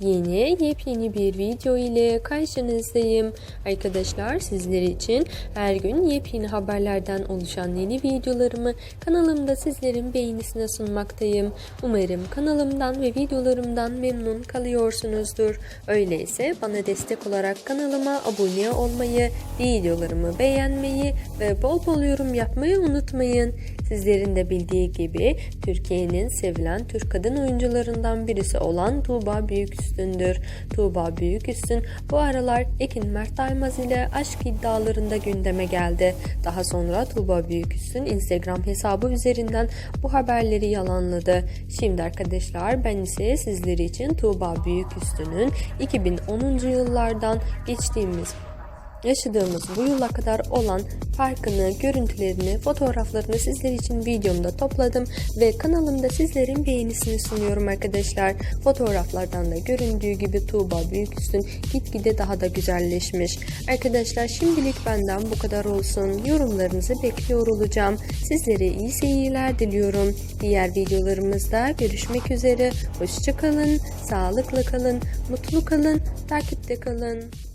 Yeni yepyeni bir video ile karşınızdayım. Arkadaşlar sizler için her gün yepyeni haberlerden oluşan yeni videolarımı kanalımda sizlerin beğenisine sunmaktayım. Umarım kanalımdan ve videolarımdan memnun kalıyorsunuzdur. Öyleyse bana destek olarak kanalıma abone olmayı, videolarımı beğenmeyi ve bol bol yorum yapmayı unutmayın. Sizlerin de bildiği gibi Türkiye'nin sevilen Türk kadın oyuncularından birisi olan Tuğba Büyüküstün'dür. Tuğba Büyüküstün bu aralar Ekin Mert Daymaz ile aşk iddialarında gündeme geldi. Daha sonra Tuğba Büyüküstün Instagram hesabı üzerinden bu haberleri yalanladı. Şimdi arkadaşlar ben ise sizler için Tuğba Büyüküstün'ün 2010. yıllardan geçtiğimiz yaşadığımız bu yıla kadar olan farkını, görüntülerini, fotoğraflarını sizler için videomda topladım ve kanalımda sizlerin beğenisini sunuyorum arkadaşlar. Fotoğraflardan da göründüğü gibi Tuğba Büyüküstün gitgide daha da güzelleşmiş. Arkadaşlar şimdilik benden bu kadar olsun. Yorumlarınızı bekliyor olacağım. Sizlere iyi seyirler diliyorum. Diğer videolarımızda görüşmek üzere. Hoşçakalın, sağlıklı kalın, mutlu kalın, takipte kalın.